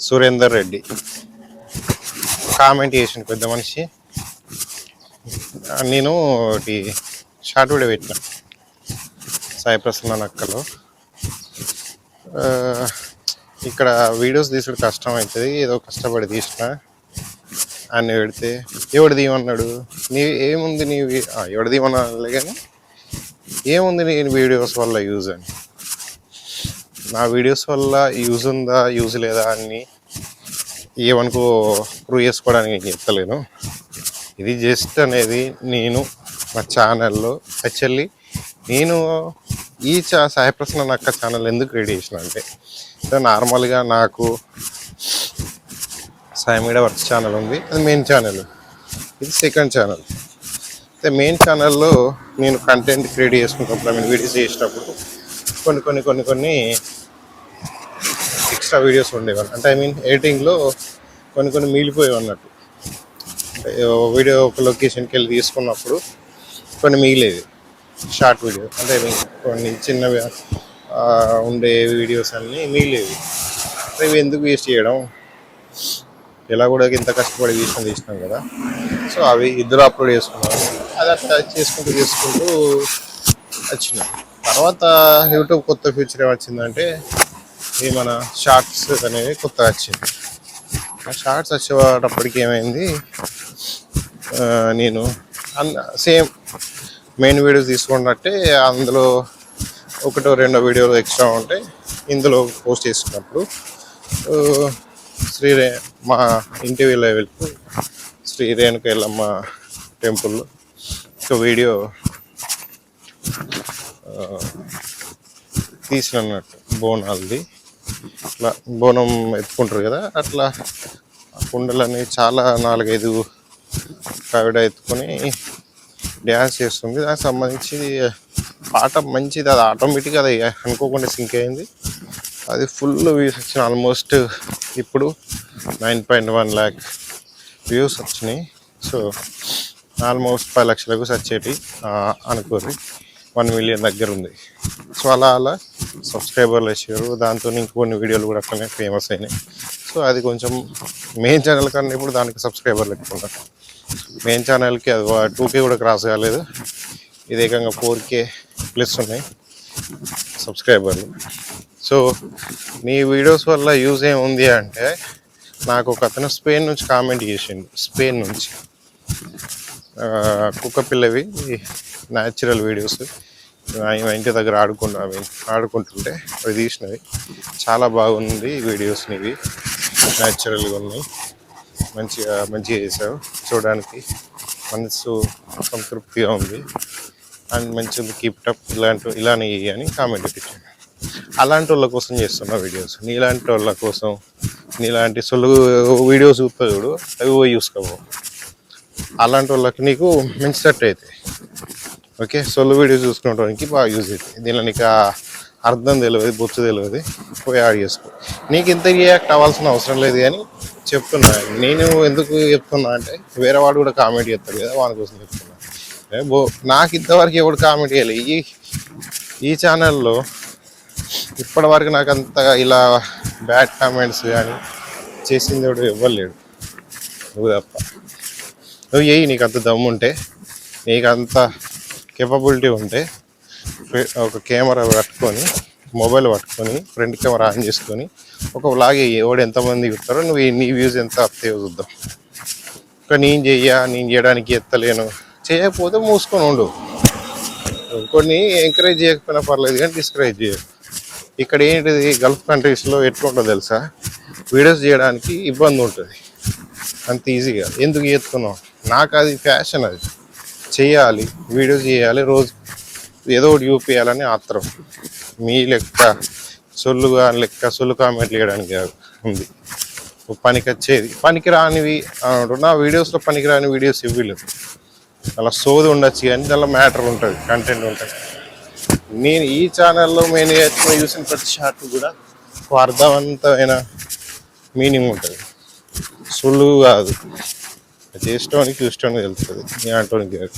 Surender Reddy. Comment చేసిన పెద్ద మనిషి. నేను ఒకటి షార్ట్ వీడియో పెట్టిన. సాయి ప్రసన్న నక్కలో ఇక్కడ వీడియోస్ తీసుడు కష్టం అవుతుంది ఏదో కష్టపడి తీసిన. అని పెడితే ఎవడు తీయమన్నాడు? నీ ఏముంది నీ ఎవడు తీయమన్నాడులే కానీ ఏముంది నీ వీడియోస్ వల్ల యూజ్ అని. నా వీడియోస్ వల్ల యూజ్ ఉందా యూజ్ లేదా అని ఏమనుకో ప్రూవ్ చేసుకోవడానికి నేను చెప్తలేను. ఇది జస్ట్ అనేది నేను మా ఛానల్లో యాక్చువల్లీ నేను ఈ చా సాయప్రసన్న నక్క ఛానల్ ఎందుకు క్రియేట్ చేసిన అంటే సో నార్మల్గా నాకు సాయి మీడియా వర్క్ ఛానల్ ఉంది అది మెయిన్ ఛానల్ ఇది సెకండ్ ఛానల్ అయితే మెయిన్ ఛానల్లో నేను కంటెంట్ క్రియేట్ చేసుకున్నప్పుడు ఐ మీన్ వీడియోస్ చేసినప్పుడు కొన్ని కొన్ని కొన్ని కొన్ని ఎక్స్ట్రా వీడియోస్ ఉండేవాళ్ళు అంటే ఐ మీన్ ఎడిటింగ్లో కొన్ని కొన్ని మిగిలిపోయేవి అన్నట్టు. అంటే వీడియో ఒక లొకేషన్కి వెళ్ళి తీసుకున్నప్పుడు కొన్ని మిగిలేవి. షార్ట్ వీడియో అంటే ఐ మీన్ కొన్ని చిన్నవి ఉండే వీడియోస్ అన్నీ మిగిలేవి. అంటే ఇవి ఎందుకు వేస్ట్ చేయడం? ఎలా కూడా ఇంత కష్టపడి తీసిన తీసినాం కదా. సో అవి ఇద్దరు అప్లోడ్ చేసుకున్నాను అది అట్లా చేసుకుంటూ చేసుకుంటూ వచ్చిన. తర్వాత యూట్యూబ్ కొత్త ఫీచర్ ఏమొచ్చిందంటే ఈ మన షార్ట్స్ అనేవి కొత్తగా వచ్చింది. ఆ షార్ట్స్ వచ్చేటప్పటికి ఏమైంది? నేను అన్న సేమ్ మెయిన్ వీడియోస్ తీసుకున్నట్టే అందులో ఒకటో రెండో వీడియోలు ఎక్స్ట్రా ఉంటాయి. ఇందులో పోస్ట్ చేసుకున్నప్పుడు శ్రీ రే మా ఇంటి లెవెల్కు శ్రీ రేణుక ఎల్లమ్మ టెంపుల్ ఒక వీడియో తీసినట్టు బోనాలది. అట్లా బోనం ఎత్తుకుంటారు కదా అట్లా కుండలని చాలా నాలుగైదు ఆవిడ ఎత్తుకొని డ్యాన్స్ చేస్తుంది. దానికి సంబంధించి పాట మంచిది అది ఆటోమేటిక్గా అది అనుకోకుండా సింక్ అయింది. అది ఫుల్ వ్యూస్ వచ్చినాయి ఆల్మోస్ట్ ఇప్పుడు nine point one lakh views వచ్చినాయి. సో ఆల్మోస్ట్ ఫైవ్ లక్షలకు వచ్చేటి అనుకోని వన్ మిలియన్ దగ్గర ఉంది. సో అలా అలా సబ్స్క్రైబర్లు వచ్చారు దాంతో ఇంకొన్ని వీడియోలు కూడా అట్లనే ఫేమస్ అయినాయి. సో అది కొంచెం మెయిన్ ఛానల్ కన్నా ఇప్పుడు దానికి సబ్స్క్రైబర్లు ఎక్కువ ఉన్నారు. మెయిన్ ఛానల్కి అది టూ కే కూడా క్రాస్ కాలేదు. ఇది ఏకంగా ఫోర్ కే ప్లస్ ఉన్నాయి సబ్స్క్రైబర్లు సో నీ వీడియోస్ వల్ల యూజ్ ఏముంది అంటే నాకు ఒక అతను స్పెయిన్ నుంచి కామెంట్ చేసిండు. స్పెయిన్ నుంచి. కుక్క పిల్లవి న్యాచురల్ వీడియోస్ మా ఇంటి దగ్గర ఆడుకున్నా ఆడుకుంటుంటే అవి తీసినవి. చాలా బాగుంది వీడియోస్ ఇవి. న్యాచురల్గా ఉన్నాయి. మంచిగా మంచిగా చేసావు చూడడానికి మనసు సంతృప్తిగా ఉంది. అండ్ మంచిగా కీప్టప్ ఇలాంటి ఇలానే అని కామెంట్ పెట్టాను అలాంటి వాళ్ళ కోసం చేస్తున్న వీడియోస్ నీలాంటి వాళ్ళ కోసం నీలాంటి సొలుగు వీడియోస్ చూస్తా చూడు అవి పోయి చూసుకోవు అలాంటి వాళ్ళకి నీకు మంచి సెట్ అవుతాయి ఓకే సొల్లు వీడియో చూసుకోవడానికి బాగా యూజ్ అవుతుంది దీనిలో నీకు అర్థం తెలియదు బొచ్చు తెలియదు. పోయి యాడ్ చేసుకో. నీకు ఇంత రియాక్ట్ అవ్వాల్సిన అవసరం లేదు కానీ చెప్తున్నా. నేను ఎందుకు చెప్తున్నా అంటే వేరే వాడు కూడా కామెంట్ చేస్తాడు కదా వాని కోసం చెప్తున్నా. బో నాకు ఇంతవరకు ఎవడు కామెంట్ చేయలేదు ఈ ఈ ఛానల్లో ఇప్పటివరకు నాకు అంతగా ఇలా బ్యాడ్ కామెంట్స్ కానీ చేసింది ఎవడు ఇవ్వలేడు నువ్వు తప్ప. నువ్వు చేయి నీకు అంత దమ్ముంటే నీకంత కేపబిలిటీ ఉంటే ఒక కెమెరా పట్టుకొని మొబైల్ పట్టుకొని ఫ్రంట్ కెమెరా ఆన్ చేసుకొని ఒక వ్లాగ్ ఎవడు ఎంతమంది చూస్తారో నువ్వు నీ వ్యూస్ ఎంత వస్తాయో చూద్దాం. ఇంకా నేను చెయ్యా నేను చేయడానికి ఎత్తలేను. చేయకపోతే మూసుకొని ఉండు. కొన్ని ఎంకరేజ్ చేయకపోయినా పర్లేదు కానీ డిస్కరేజ్ చేయకు ఇక్కడ ఏంటిది గల్ఫ్ కంట్రీస్లో ఎట్లుంటుందో తెలుసా? వీడియోస్ చేయడానికి ఇబ్బంది ఉంటుంది. అంత ఈజీగా ఎందుకు చేస్తున్నావు నాకు అది ఫ్యాషన్ అది. చేయాలి వీడియోస్ చేయాలి రోజు ఏదో ఒకటి చూపించాలని ఆత్రం. మీ లెక్క సొల్లుగా లెక్క సొల్లు కామెంట్లు చేయడానికి కాదు ఉంది. పనికి వచ్చేది. పనికి రానివి నా వీడియోస్లో పనికి రాని వీడియోస్ ఇవ్వలేదు అలా సోది ఉండొచ్చు కానీ దానిలో మ్యాటర్ ఉంటుంది కంటెంట్ ఉంటుంది. నేను ఈ ఛానల్లో నేను చూసిన ప్రతి షాట్ కూడా ఒక అర్థవంతమైన మీనింగ్ ఉంటుంది. సులువు కాదు. చేసేటోనికి చూసేటోనికి తెలుస్తుంది. నేను అంటోనికి కాదు.